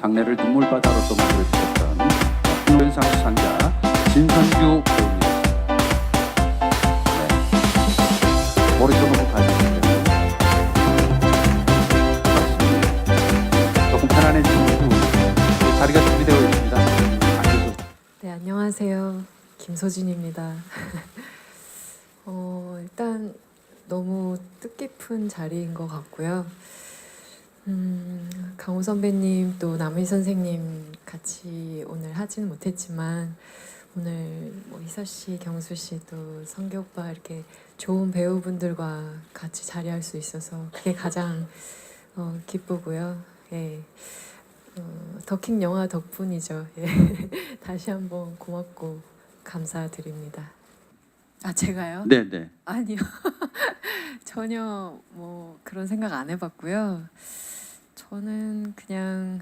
장례를 눈물바다로 또 만들어주셨던 훈련상 수상자 진선규 배우님. 네. 머릿속으로 가주시면 조금 편안해지신 후 자리가 준비되어 있습니다. 네, 안녕하세요. 김소진입니다. 어, 일단 너무 뜻깊은 자리인 것 같고요. 음, 강호 선배님 또 남희 선생님 같이 오늘 하지는 못했지만 오늘 뭐 희서 씨, 경수 씨, 또 성규 오빠 이렇게 좋은 배우분들과 같이 자리할 수 있어서 그게 가장 어, 기쁘고요. 예. 어, 더킹 영화 덕분이죠. 예. 다시 한번 고맙고 감사드립니다. 아 제가요? 네, 네. 아니요. 전혀 뭐 그런 생각 안 해봤고요. 저는 그냥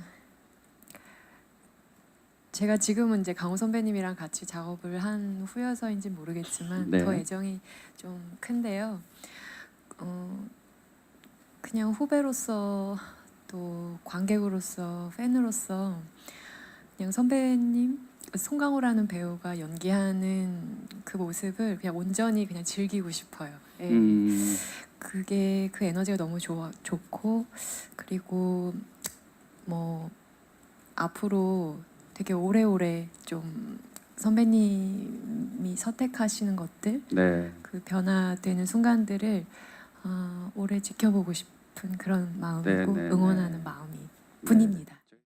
제가 지금은 이제 강호 선배님이랑 같이 작업을 한 후여서인지 모르겠지만 네. 더 애정이 좀 큰데요. 어, 그냥 후배로서 또 관객으로서 팬으로서 그냥 선배님 송강호라는 배우가 연기하는 그 모습을 그냥 온전히 그냥 즐기고 싶어요. 예. 음, 그게 그 에너지가 너무 좋아 좋고 그리고 뭐 앞으로 되게 오래오래 좀 선배님이 선택하시는 것들 네. 그 변화되는 순간들을 어, 오래 지켜보고 싶은 그런 마음이고 네, 네, 응원하는 네. 마음이 뿐입니다.